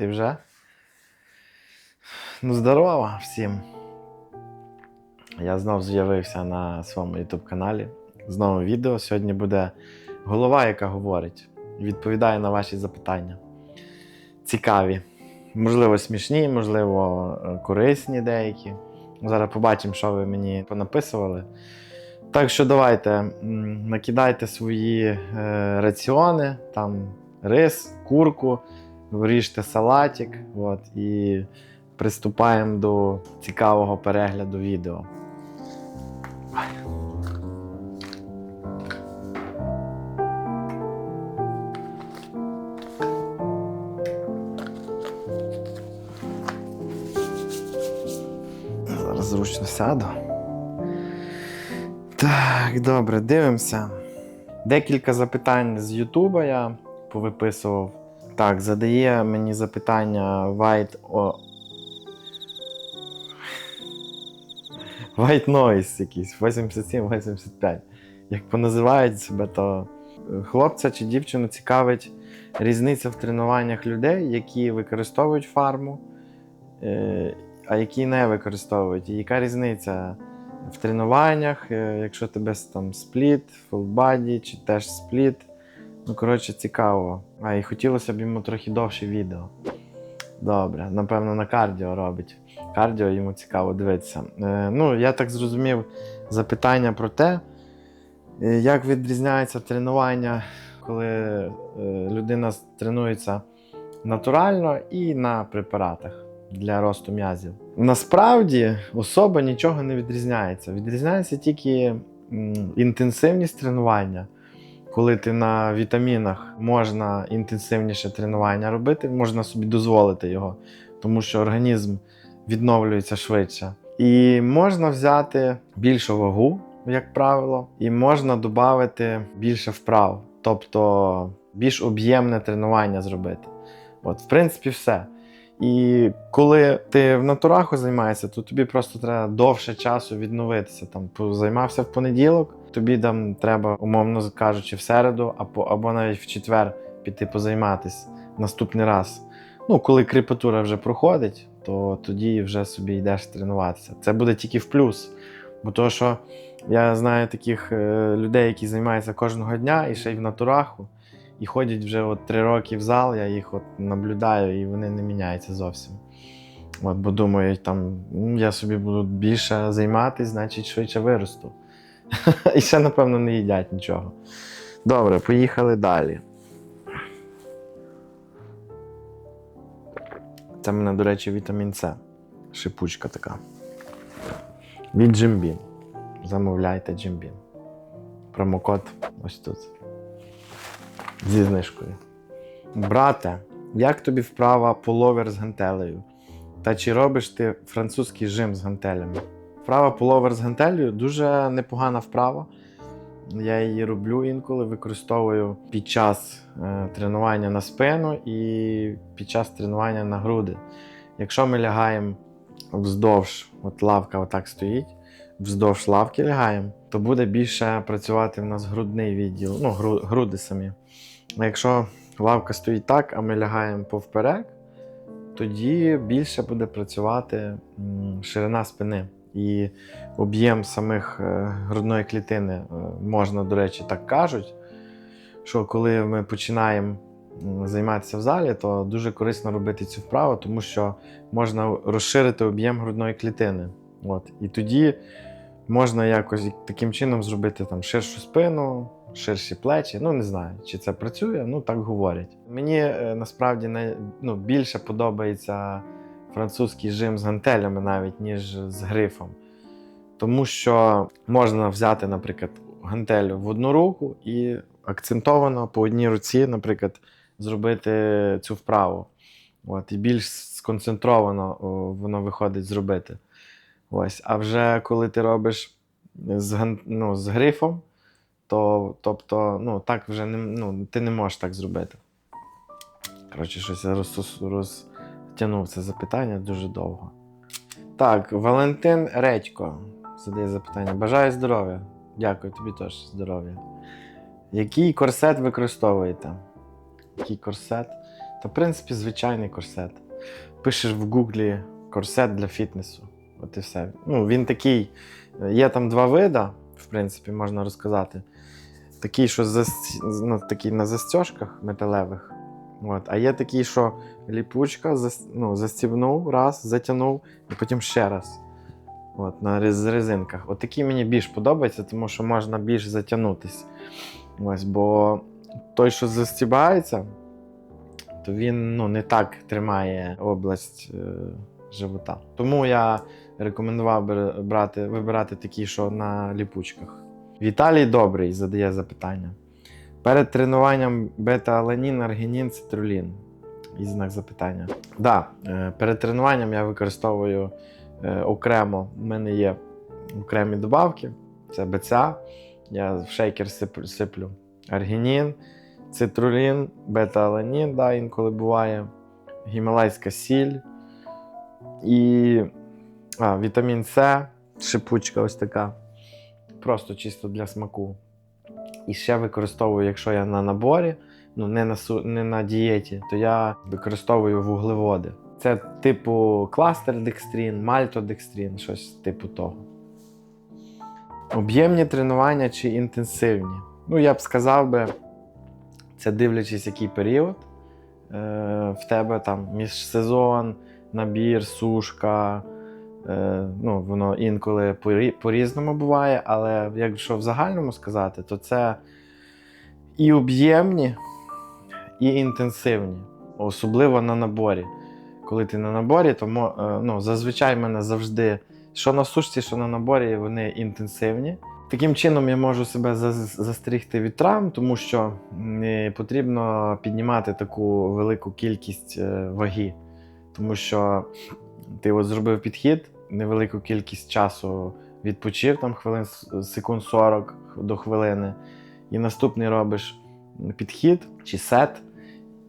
Ти вже? Ну, здорово всім. Я знов з'явився на своєму YouTube каналі з новим відео. Сьогодні буде голова, яка говорить, відповідає на ваші запитання. Цікаві. Можливо, смішні, можливо, корисні деякі. Зараз побачимо, що ви мені понаписували. Так що давайте накидайте свої е, раціони, там рис, курку, виріжте салатик. От, і приступаємо до цікавого перегляду відео. Зараз зручно сяду. Так, добре, дивимося. Декілька запитань з Ютуба я повиписував. Так, задає мені запитання White о... White Noise якийсь 87-85. Як поназивають себе, то е, хлопця чи дівчину цікавить різниця в тренуваннях людей, які використовують фарму, е, а які не використовують. І яка різниця в тренуваннях, е, якщо тебе там спліт, фулбаді чи теж спліт. Ну, коротше, цікаво. А, і хотілося б йому трохи довше відео. Добре, напевно, на кардіо робить. Кардіо йому цікаво дивитися. Е, ну, я так зрозумів запитання про те, е, як відрізняється тренування, коли е, людина тренується натурально і на препаратах для росту м'язів. Насправді особа нічого не відрізняється. Відрізняється тільки м, інтенсивність тренування. Коли ти на вітамінах можна інтенсивніше тренування робити, можна собі дозволити його, тому що організм відновлюється швидше. І можна взяти більшу вагу, як правило, і можна додати більше вправ, тобто більш об'ємне тренування зробити. От, в принципі, все. І коли ти в натураху займаєшся, то тобі просто треба довше часу відновитися. Там займався в понеділок, тобі там треба, умовно кажучи, в середу або, або навіть в четвер піти позайматися наступний раз. Ну, коли кріпатура вже проходить, то тоді вже собі йдеш тренуватися. Це буде тільки в плюс. Бо то, що я знаю таких е, людей, які займаються кожного дня і ще й в натураху і ходять вже от три роки в зал, я їх от наблюдаю, і вони не міняються зовсім. От, бо думають, там, я собі буду більше займатися, значить швидше виросту. І ще, напевно, не їдять нічого. Добре, поїхали далі. Це в мене, до речі, вітамін С. Шипучка така. Від Джимбін. Замовляйте Джимбін. Промокод ось тут зі знижкою. Брате, як тобі вправа пуловер з гантелею? Та чи робиш ти французький жим з гантелями? Вправа пуловер з гантелею дуже непогана вправа. Я її роблю інколи, використовую під час е, тренування на спину і під час тренування на груди. Якщо ми лягаємо вздовж, от лавка отак стоїть, вздовж лавки лягаємо, то буде більше працювати в нас грудний відділ, ну, гру- груди самі. А якщо лавка стоїть так, а ми лягаємо повперек, тоді більше буде працювати ширина спини. І об'єм самих е, грудної клітини е, можна, до речі, так кажуть, що коли ми починаємо займатися в залі, то дуже корисно робити цю вправу, тому що можна розширити об'єм грудної клітини. От. І тоді можна якось таким чином зробити там ширшу спину, ширші плечі. Ну, не знаю, чи це працює, ну так говорять. Мені е, насправді ну, більше подобається французький жим з гантелями навіть, ніж з грифом. Тому що можна взяти, наприклад, гантелю в одну руку і акцентовано по одній руці, наприклад, зробити цю вправу. От, і більш сконцентровано воно виходить зробити. Ось. А вже коли ти робиш з, ну, з грифом, то тобто, ну, так вже не, ну, ти не можеш так зробити. Коротше, щось я роз, розтягнув це запитання дуже довго. Так, Валентин Редько задає запитання. Бажаю здоров'я. Дякую, тобі теж здоров'я. Який корсет використовуєте? Який корсет? Та, в принципі, звичайний корсет. Пишеш в гуглі корсет для фітнесу. От і все. Ну, він такий. е, Є там два вида, в принципі, можна розказати. Такий, що зас... ну, такий на застіжках металевих. От. А є такий, що ліпучка, зас... ну, застібнув, раз, затягнув, і потім ще раз. От, на з резинках. От такі мені більш подобаються, тому що можна більш затягнутись. Ось, бо той, що застібається, то він ну, не так тримає область е, живота. Тому я рекомендував брати, вибирати такі, що на ліпучках. Віталій Добрий задає запитання. Перед тренуванням бета-аланін, аргінін, цитрулін. І знак запитання. Да, е, перед тренуванням я використовую е, окремо. У мене є окремі добавки. Це БЦА. Я в шейкер сиплю аргінін, цитрулін, бета-аланін, да, інколи буває, гімалайська сіль і а, вітамін С, шипучка ось така. Просто чисто для смаку. І ще використовую, якщо я на наборі, ну не на, су- не на дієті, то я використовую вуглеводи. Це типу кластер декстрін, мальтодекстрін, щось типу того. Об'ємні тренування чи інтенсивні? Ну, я б сказав би, це дивлячись, який період е, в тебе там міжсезон, набір, сушка. Е, ну, воно інколи по-різному буває, але якщо в загальному сказати, то це і об'ємні, і інтенсивні, особливо на наборі. Коли ти на наборі, то мо- е, ну, зазвичай мене завжди, що на сушці, що на наборі, вони інтенсивні. Таким чином я можу себе застерігти від травм, тому що потрібно піднімати таку велику кількість е, ваги. Тому що ти от зробив підхід, невелику кількість часу відпочив, там хвилин секунд 40 до хвилини, і наступний робиш підхід чи сет,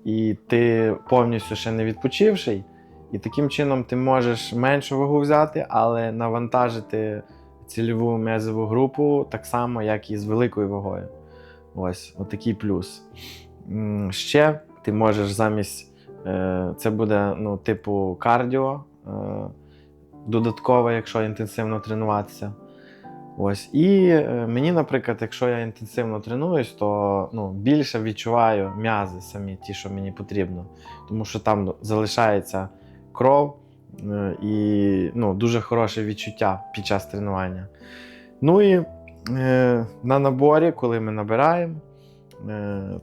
і ти повністю ще не відпочивший, і таким чином ти можеш меншу вагу взяти, але навантажити цільову м'язову групу так само, як і з великою вагою. Ось, отакий плюс. Ще ти можеш замість е, це буде ну, типу кардіо, е, додаткове, якщо інтенсивно тренуватися. Ось. І е, мені, наприклад, якщо я інтенсивно тренуюсь, то ну, більше відчуваю м'язи самі, ті, що мені потрібно. Тому що там залишається кров е, і ну, дуже хороше відчуття під час тренування. Ну і е, на наборі, коли ми набираємо,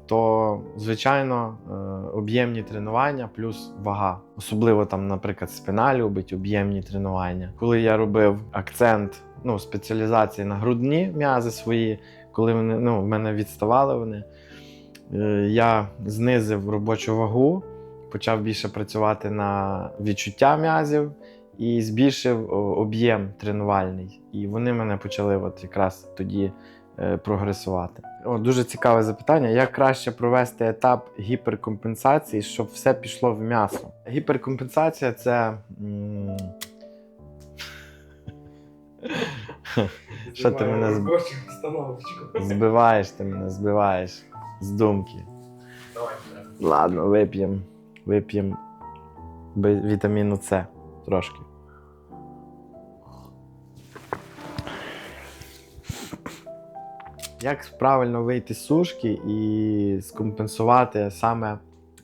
то, звичайно, е, об'ємні тренування плюс вага. Особливо там, наприклад, спина любить об'ємні тренування. Коли я робив акцент ну, спеціалізації на грудні м'язи свої, коли вони ну, в мене відставали вони, е, я знизив робочу вагу, почав більше працювати на відчуття м'язів і збільшив об'єм тренувальний. І вони мене почали от якраз тоді е, прогресувати. О, дуже цікаве запитання. Як краще провести етап гіперкомпенсації, щоб все пішло в м'ясо? Гіперкомпенсація це. Що ти мене збиваєш, ти мене збиваєш з думки. Давай. Ладно, вип'ємо. Вип'ємо вітаміну С трошки. Як правильно вийти з сушки і скомпенсувати саме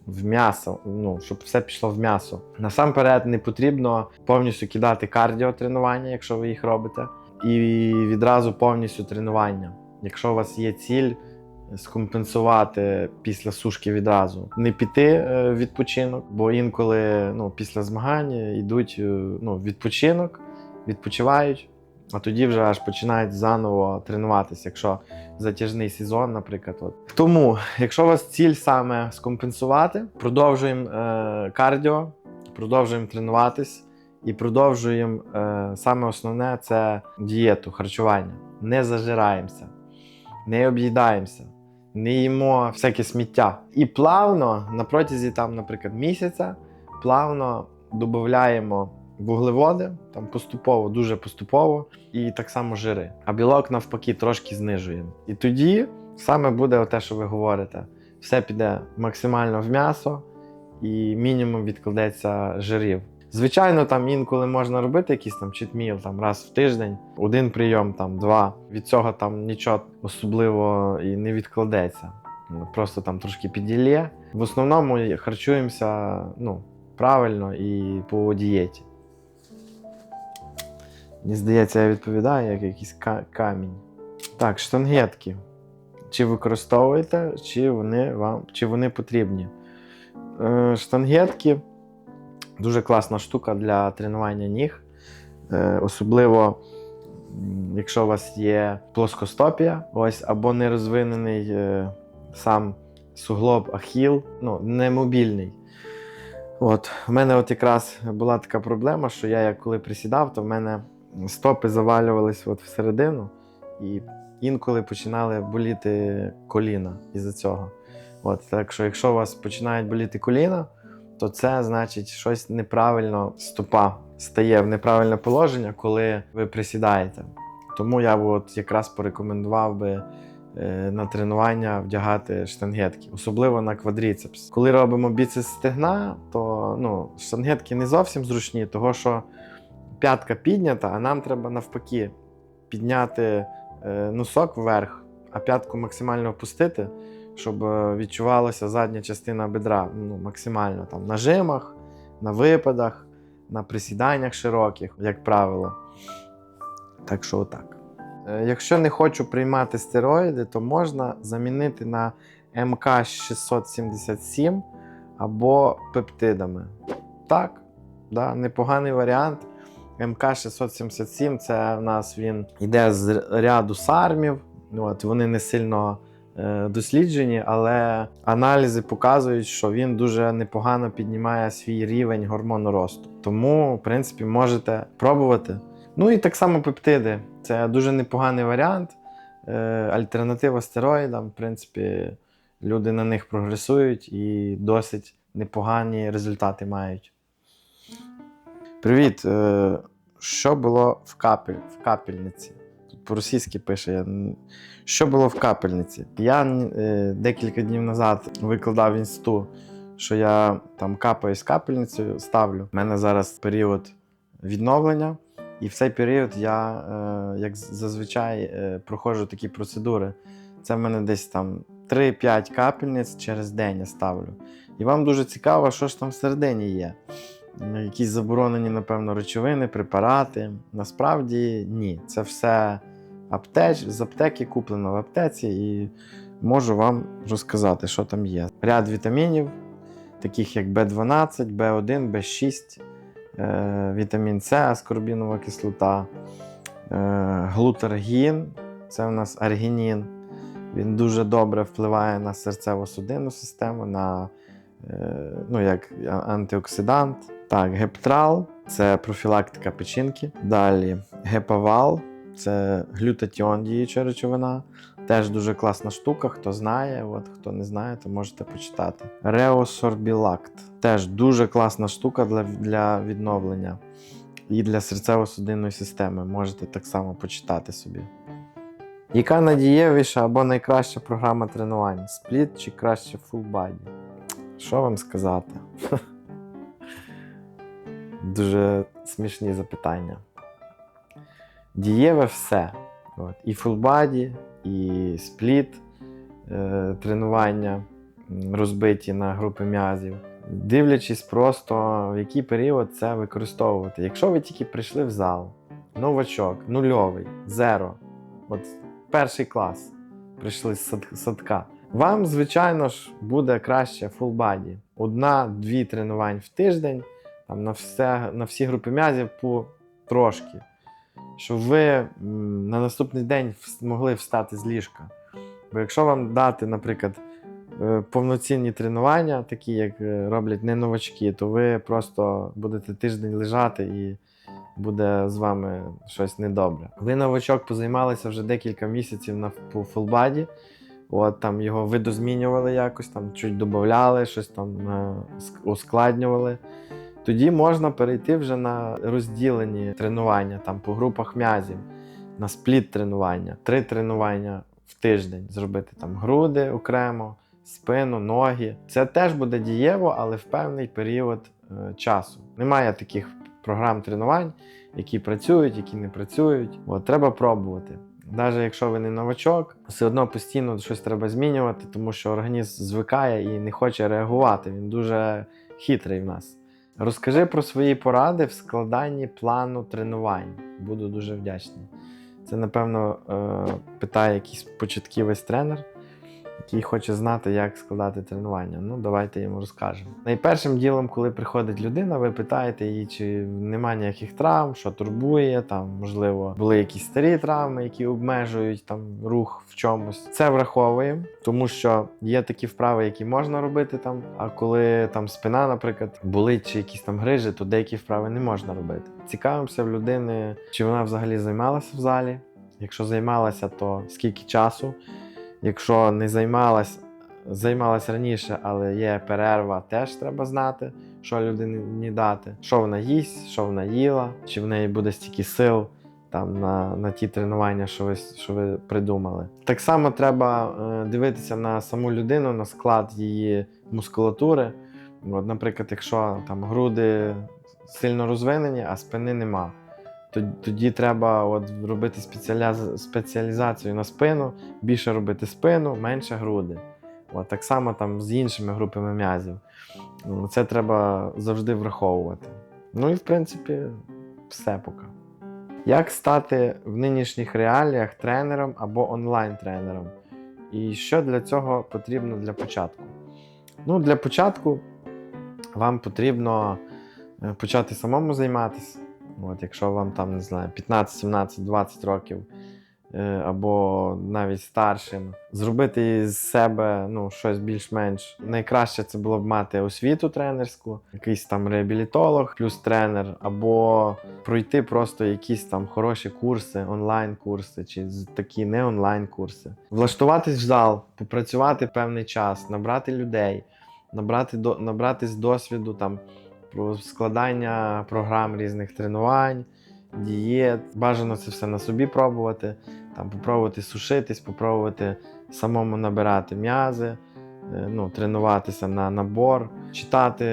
в м'ясо, ну, щоб все пішло в м'ясо. Насамперед не потрібно повністю кидати кардіотренування, якщо ви їх робите, і відразу повністю тренування. Якщо у вас є ціль скомпенсувати після сушки відразу, не піти е, в відпочинок, бо інколи ну, після змагань йдуть е, ну, відпочинок, відпочивають, а тоді вже аж починають заново тренуватися, якщо затяжний сезон, наприклад. От. Тому, якщо у вас ціль саме скомпенсувати, продовжуємо е, кардіо, продовжуємо тренуватись і продовжуємо е, саме основне це дієту, харчування. Не зажираємося, не об'їдаємося, не їмо всяке сміття. І плавно, на протязі, там, наприклад, місяця, плавно додаємо вуглеводи, там поступово, дуже поступово, і так само жири. А білок навпаки трошки знижуємо. І тоді саме буде те, що ви говорите. Все піде максимально в м'ясо, і мінімум відкладеться жирів. Звичайно, там інколи можна робити якийсь там читміл там раз в тиждень, один прийом, там два. Від цього там нічого особливо і не відкладеться. Просто там трошки піділє. В основному харчуємося ну, правильно і по дієті. Мені здається, я відповідаю як якийсь ка- камінь. Так, штангетки. Чи використовуєте, чи вони вам чи вони потрібні? Е, штангетки дуже класна штука для тренування ніг. Е, особливо, якщо у вас є плоскостопія, ось, або нерозвинений е, сам суглоб ахіл, ну, немобільний. От, в мене от якраз була така проблема, що я як коли присідав, то в мене стопи завалювались от всередину, і інколи починали боліти коліна із-за цього. От, так що, якщо у вас починають боліти коліна, то це значить щось неправильно стопа стає в неправильне положення, коли ви присідаєте. Тому я б от якраз порекомендував би е, на тренування вдягати штангетки, особливо на квадріцепс. Коли робимо біцепс стегна, то ну, штангетки не зовсім зручні, того що п'ятка піднята, а нам треба навпаки підняти е, носок вверх, а п'ятку максимально опустити, щоб е, відчувалася задня частина бедра ну, максимально там на жимах, на випадах, на присіданнях широких, як правило. Так що отак. Е, Якщо не хочу приймати стероїди, то можна замінити на МК677 або пептидами. Так, да, непоганий варіант. МК677 це в нас він йде з ряду сармів. От, вони не сильно е, досліджені, але аналізи показують, що він дуже непогано піднімає свій рівень гормону росту. Тому, в принципі, можете пробувати. Ну і так само пептиди. Це дуже непоганий варіант. Е, альтернатива стероїдам. В принципі, люди на них прогресують і досить непогані результати мають. Привіт. Е, що було в, капель, в капельниці? Тут по-російськи пише. Що було в капельниці? Я е, декілька днів назад викладав інсту, що я там капаю з капельницею, ставлю. У мене зараз період відновлення, і в цей період я, е, як зазвичай, проходжу такі процедури. Це в мене десь там 3-5 капельниць через день я ставлю. І вам дуже цікаво, що ж там всередині є. Якісь заборонені, напевно, речовини, препарати. Насправді ні. Це все аптеч, з аптеки куплено в аптеці, і можу вам розказати, що там є. Ряд вітамінів, таких як В12, В1, В6, е, вітамін С, аскорбінова кислота, е, глутергін, це у нас аргінін. Він дуже добре впливає на серцево-судинну систему, на ну, як антиоксидант. Так, гептрал це профілактика печінки. Далі гепавал це глютатіон діюча речовина. Теж дуже класна штука. Хто знає, от, хто не знає, то можете почитати. Реосорбілакт теж дуже класна штука для, для відновлення і для серцево-судинної системи. Можете так само почитати собі. Яка надієвіша або найкраща програма тренувань? Спліт чи краще body? Що вам сказати? Дуже смішні запитання. Дієве все. От. І фулбаді, і спліт, е, тренування розбиті на групи м'язів. Дивлячись просто, в який період це використовувати. Якщо ви тільки прийшли в зал, новачок, нульовий, зеро, от перший клас, прийшли з садка. Вам, звичайно ж, буде краще фулбаді. Одна-дві тренувань в тиждень, там на, все, на всі групи м'язів по трошки. Щоб ви на наступний день могли встати з ліжка. Бо якщо вам дати, наприклад, е, повноцінні тренування, такі як е, роблять не новачки, то ви просто будете тиждень лежати і буде з вами щось недобре. Ви новачок позаймалися вже декілька місяців на по фулбаді. От там його видозмінювали якось, там чуть додавали, щось там е, ускладнювали. Тоді можна перейти вже на розділені тренування там по групах м'язів, на спліт тренування, три тренування в тиждень зробити там груди окремо, спину, ноги. Це теж буде дієво, але в певний період е, часу. Немає таких програм тренувань, які працюють, які не працюють. От, треба пробувати. Навіть якщо ви не новачок, все одно постійно щось треба змінювати, тому що організм звикає і не хоче реагувати. Він дуже хитрий в нас. Розкажи про свої поради в складанні плану тренувань. Буду дуже вдячний. Це, напевно, е, питає якийсь початківець тренер, який хоче знати, як складати тренування. Ну, давайте йому розкажемо. Найпершим ділом, коли приходить людина, ви питаєте її, чи немає ніяких травм, що турбує, там, можливо, були якісь старі травми, які обмежують там рух в чомусь. Це враховуємо, тому що є такі вправи, які можна робити там. А коли там спина, наприклад, болить чи якісь там грижі, то деякі вправи не можна робити. Цікавимося в людини, чи вона взагалі займалася в залі. Якщо займалася, то скільки часу. Якщо не займалась, займалась раніше, але є перерва, теж треба знати, що людині дати, що вона їсть, що вона їла, чи в неї буде стільки сил там на, на ті тренування, що ви, що ви придумали. Так само треба е, дивитися на саму людину, на склад її мускулатури. От, наприклад, якщо там груди сильно розвинені, а спини нема. То- Тоді треба от робити спеціалізацію на спину, більше робити спину, менше груди. От, так само там з іншими групами м'язів. Ну, Це треба завжди враховувати. Ну і в принципі, все поки. Як стати в нинішніх реаліях тренером або онлайн-тренером? І що для цього потрібно для початку? Ну, для початку вам потрібно е, почати самому займатися. От, якщо вам там, не знаю, 15, 17, 20 років, е, або навіть старшим, зробити із себе ну, щось більш-менш. Найкраще це було б мати освіту тренерську, якийсь там реабілітолог, плюс тренер, або пройти просто якісь там хороші курси, онлайн-курси, чи такі не онлайн-курси. Влаштуватись в зал, попрацювати певний час, набрати людей, набрати набратись досвіду там про складання програм різних тренувань, дієт. Бажано це все на собі пробувати, там попробувати сушитись, попробувати самому набирати м'язи, е, ну, тренуватися на набор, читати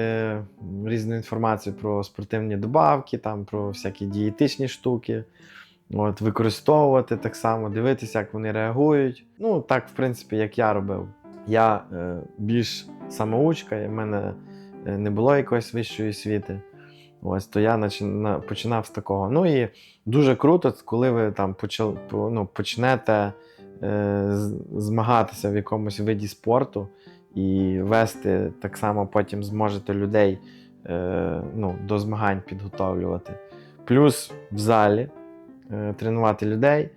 різну інформацію про спортивні добавки, там, про всякі дієтичні штуки. От, використовувати так само, дивитися, як вони реагують. Ну, так, в принципі, як я робив. Я е, більш самоучка, і в мене не було якоїсь вищої освіти. Ось то я починав з такого. Ну і дуже круто, коли ви там почал, по- ну, почнете е, змагатися в якомусь виді спорту і вести так само потім зможете людей е, ну, до змагань підготовлювати. Плюс в залі е, тренувати людей,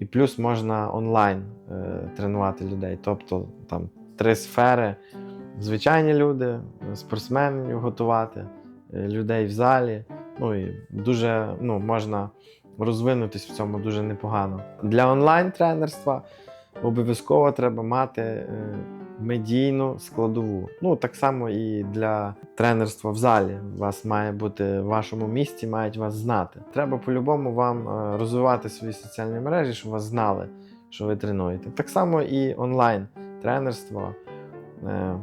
і плюс можна онлайн е, тренувати людей. Тобто там три сфери: звичайні люди, спортсменів готувати, е, людей в залі. Ну і дуже ну, можна розвинутись в цьому дуже непогано. Для онлайн-тренерства обов'язково треба мати е, медійну складову. Ну, так само і для тренерства в залі. Вас має бути в вашому місті, мають вас знати. Треба по-любому вам е, розвивати свої соціальні мережі, щоб вас знали, що ви тренуєте. Так само і онлайн тренерство. Е,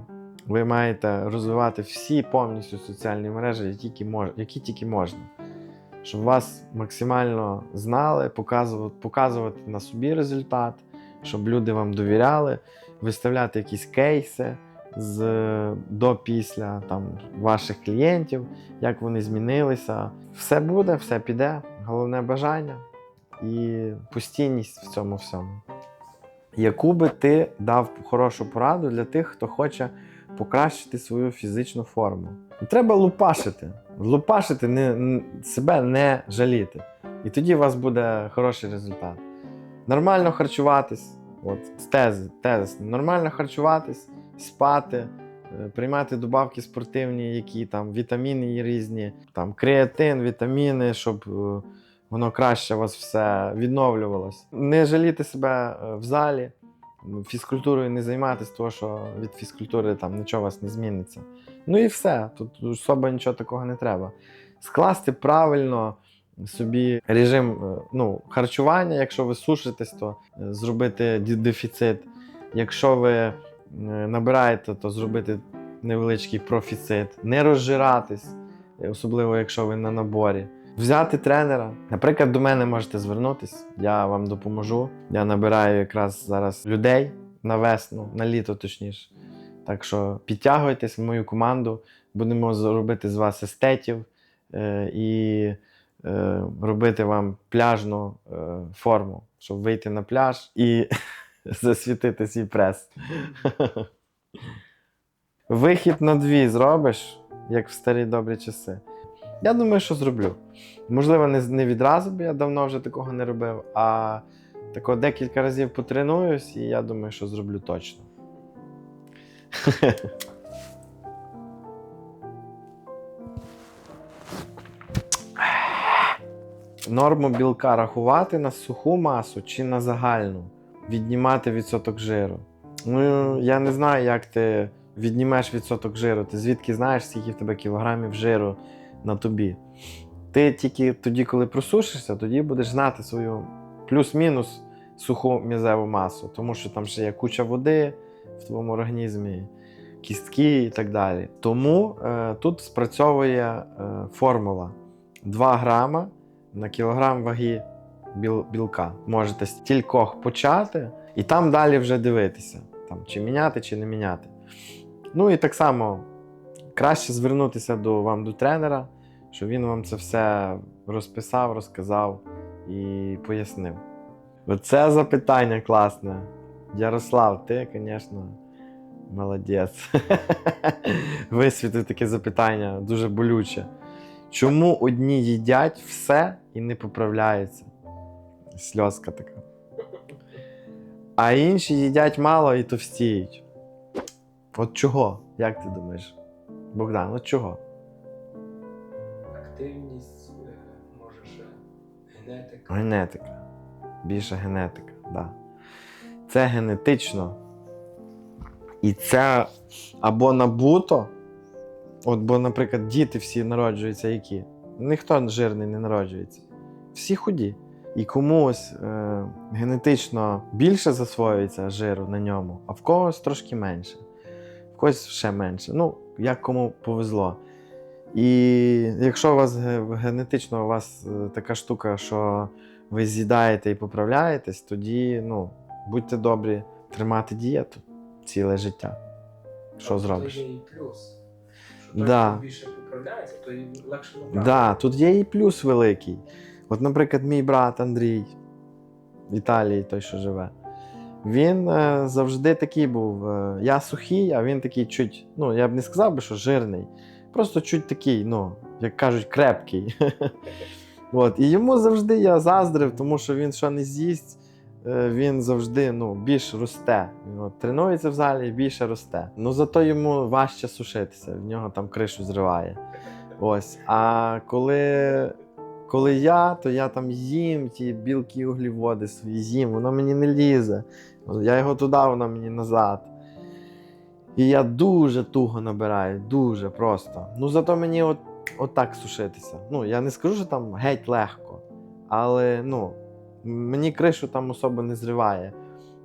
Ви маєте розвивати всі повністю соціальні мережі, які тільки, мож, які тільки можна. Щоб вас максимально знали, показувати, показувати на собі результат, щоб люди вам довіряли, виставляти якісь кейси з до-після там, ваших клієнтів, як вони змінилися. Все буде, все піде. Головне бажання і постійність в цьому всьому. Яку би ти дав хорошу пораду для тих, хто хоче покращити свою фізичну форму? Треба лупашити. Лупашити, не, себе не жаліти. І тоді у вас буде хороший результат. Нормально харчуватись, от тези, тезис, нормально харчуватись, спати, е, приймати добавки спортивні, які там вітаміни є різні, там креатин, вітаміни, щоб е, воно краще у вас все відновлювалось. Не жаліти себе е, в залі, фізкультурою не займатися, тому що від фізкультури там нічого у вас не зміниться. Ну і все. Тут особо нічого такого не треба. Скласти правильно собі режим е, ну, харчування, якщо ви сушитесь, то е, зробити дефіцит. Якщо ви е, набираєте, то зробити невеличкий профіцит, не розжиратись, особливо якщо ви на наборі. Взяти тренера. Наприклад, до мене можете звернутись, я вам допоможу. Я набираю якраз зараз людей на весну, на літо точніше. Так що підтягуйтесь в мою команду, будемо з- робити з вас естетів е, і е, робити вам пляжну е, форму, щоб вийти на пляж і засвітити свій прес. Вихід на дві зробиш, як в старі добрі часи. Я думаю, що зроблю. Можливо, не, не відразу, бо я давно вже такого не робив, а тако декілька разів потренуюсь, і я думаю, що зроблю точно. Норму білка рахувати на суху масу чи на загальну, віднімати відсоток жиру. Ну, я не знаю, як ти віднімеш відсоток жиру. Ти звідки знаєш, скільки в тебе кілограмів жиру на тобі. Ти тільки тоді, коли просушишся, тоді будеш знати свою плюс-мінус суху м'язеву масу, тому що там ще є куча води в твоєму організмі, кістки і так далі. Тому е, тут спрацьовує е, формула 2 грама на кілограм ваги біл, білка. Можете з почати і там далі вже дивитися, там, чи міняти, чи не міняти. Ну і так само краще звернутися до вам до тренера, щоб він вам це все розписав, розказав і пояснив. Оце запитання класне. Ярослав, ти, звісно, молодець. Висвітив таке запитання дуже болюче. Чому одні їдять все і не поправляються? Сльозка така. А інші їдять мало і товстіють. От чого? Як ти думаєш? Богдан, от чого? Активність, е, може ще генетика. Генетика. Більше генетика, так. Да. Це генетично. І це або набуто. От, бо, наприклад, діти всі народжуються які? Ніхто жирний не народжується. Всі худі. І комусь е, генетично більше засвоюється жиру на ньому, а в когось трошки менше, в когось ще менше. Ну, як кому повезло. І якщо у вас генетично у вас е, така штука, що ви з'їдаєте і поправляєтесь, тоді ну, будьте добрі тримати дієту ціле життя. Що зробиш? є і плюс. Що той, Да. хто більше поправляється, то і легше набрати. да, тут є і плюс великий. От, наприклад, мій брат Андрій в Італії, той, що живе, він е, завжди такий був. Е, я сухий, а він такий чуть, ну, я б не сказав би, що жирний. Просто чуть такий, ну, як кажуть, крепкий. От. І йому завжди я заздрив, тому що він що не з'їсть, е, він завжди ну, більш росте. Він от, тренується в залі і більше росте. Ну зато йому важче сушитися, в нього там кришу зриває. Ось. А коли, коли я, то я там їм ті білки угліводи свої їм, воно мені не лізе. Я його туди, воно мені назад. І я дуже туго набираю, дуже просто. Ну зато мені от, от сушитися. Ну, я не скажу, що там геть легко, але ну, мені кришу там особо не зриває.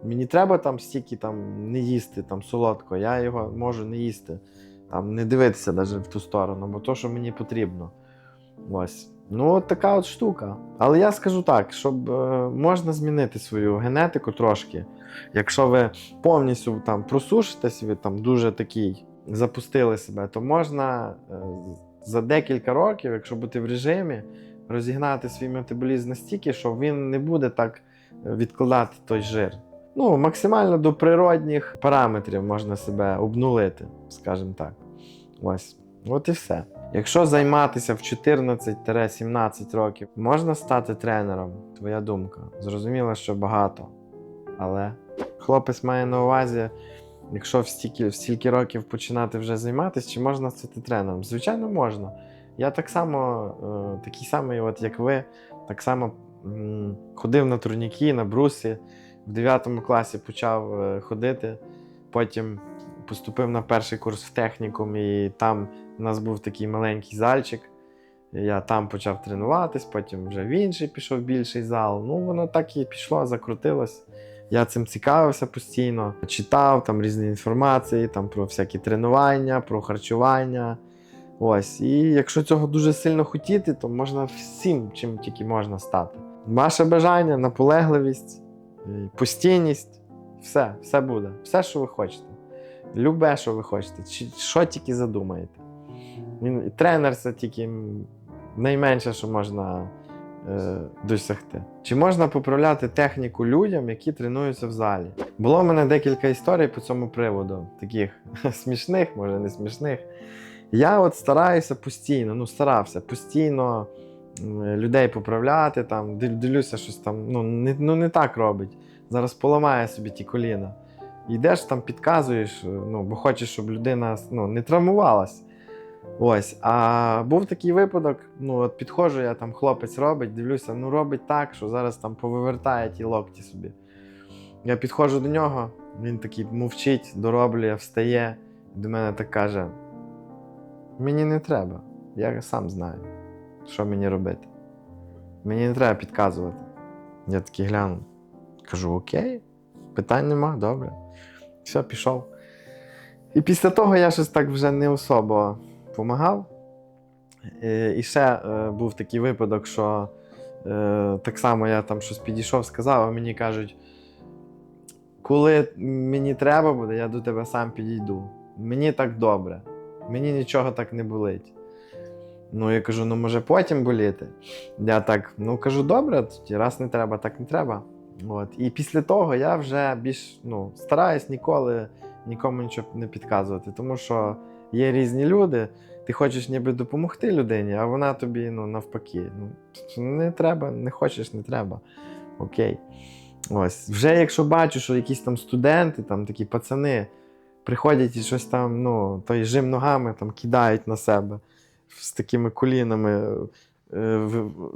Мені треба там стільки там не їсти там солодко, я його можу не їсти, там не дивитися навіть в ту сторону, бо то, що мені потрібно. Ось. Ну, от така от штука. Але я скажу так, щоб е, можна змінити свою генетику трошки. Якщо ви повністю там просушитесь, ви там дуже такий запустили себе, то можна е, за декілька років, якщо бути в режимі, розігнати свій метаболізм настільки, що він не буде так е, відкладати той жир. Ну, максимально до природних параметрів можна себе обнулити, скажімо так. Ось. От і все. Якщо займатися в 14-17 років, можна стати тренером, твоя думка. Зрозуміло, що багато. Але хлопець має на увазі, якщо в стільки, в стільки років починати вже займатися, чи можна стати тренером? Звичайно, можна. Я так само, е, такий самий, от як ви, так само ходив на турніки, на брусі. В 9 класі почав е, ходити, потім поступив на перший курс в технікум, і там у нас був такий маленький зальчик. Я там почав тренуватись, потім вже в інший пішов більший зал. Ну, воно так і пішло, закрутилось. Я цим цікавився постійно, читав там різні інформації там, про всякі тренування, про харчування. Ось. І якщо цього дуже сильно хотіти, то можна всім, чим тільки можна стати. Ваше бажання, наполегливість, е, постійність, все, все буде. Все, що ви хочете. Любе, що ви хочете, що тільки задумаєте. Він, тренер це тільки найменше, що можна е, досягти. Чи можна поправляти техніку людям, які тренуються в залі? Було в мене декілька історій по цьому приводу, таких смішних, може не смішних. Я от стараюся постійно, ну старався постійно людей поправляти, там, дивлюся, щось там ну, не, ну, не так робить. Зараз поламає собі ті коліна. Йдеш там, підказуєш, ну, бо хочеш, щоб людина ну, не травмувалась. Ось. А був такий випадок: ну, от підходжу, я там хлопець робить, дивлюся, ну робить так, що зараз там повивертає ті локті собі. Я підходжу до нього, він такий мовчить, дороблює, встає, до мене так каже: Мені не треба, я сам знаю, що мені робити. Мені не треба підказувати. Я такий гляну. Кажу: Окей, питань нема, добре. Все, пішов. І після того я щось так вже не особо допомагав. Е, І ще е, був такий випадок, що е, так само я там щось підійшов, сказав, а мені кажуть, коли мені треба буде, я до тебе сам підійду. Мені так добре, мені нічого так не болить. Ну, я кажу, ну може потім боліти. Я так, ну кажу, добре, тоді раз не треба, так не треба. От. І після того я вже більш ну, стараюсь ніколи нікому нічого не підказувати, тому що є різні люди, ти хочеш ніби допомогти людині, а вона тобі ну, навпаки. Ну, не треба, не хочеш, не треба. Окей. Ось. Вже якщо бачу, що якісь там студенти, там такі пацани приходять і щось там, ну, той жим ногами там кидають на себе з такими колінами, е,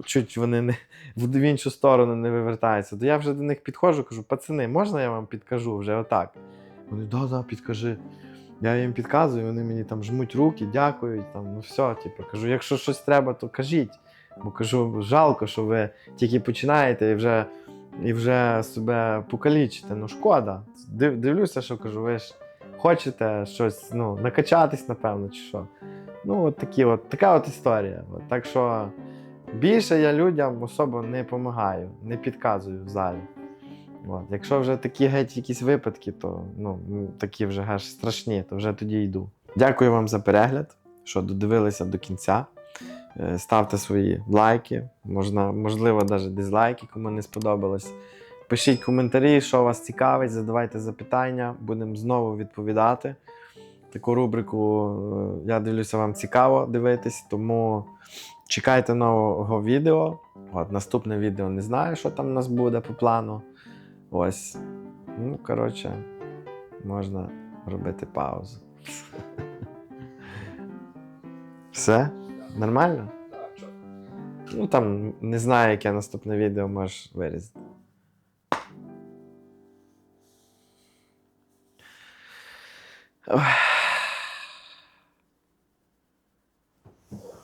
чуть вони не, в іншу сторону не вивертаються, то я вже до них підходжу, кажу, пацани, можна я вам підкажу вже отак? Вони, да, да, підкажи. Я їм підказую, вони мені там жмуть руки, дякують. Там, ну все, типу, кажу, якщо щось треба, то кажіть. Бо кажу, жалко, що ви тільки починаєте і вже, і вже себе покалічите. Ну, шкода. Див, дивлюся, що кажу, ви ж хочете щось ну, накачатись, напевно, чи що. Ну, от такі, от, така от історія. Так що більше я людям особо не допомагаю, не підказую в залі. От. Якщо вже такі геть якісь випадки, то ну, такі вже аж страшні, то вже тоді йду. Дякую вам за перегляд, що додивилися до кінця. Е, Ставте свої лайки, можна, можливо, навіть дизлайки, кому не сподобалось. Пишіть коментарі, що вас цікавить, задавайте запитання, будемо знову відповідати. Таку рубрику, е, я дивлюся, вам цікаво дивитись, тому чекайте нового відео. От, наступне відео не знаю, що там у нас буде по плану. Ось. Ну, коротше, можна робити паузу. Все? Нормально? Ну там не знаю, яке наступне відео можеш вирізати. Ой.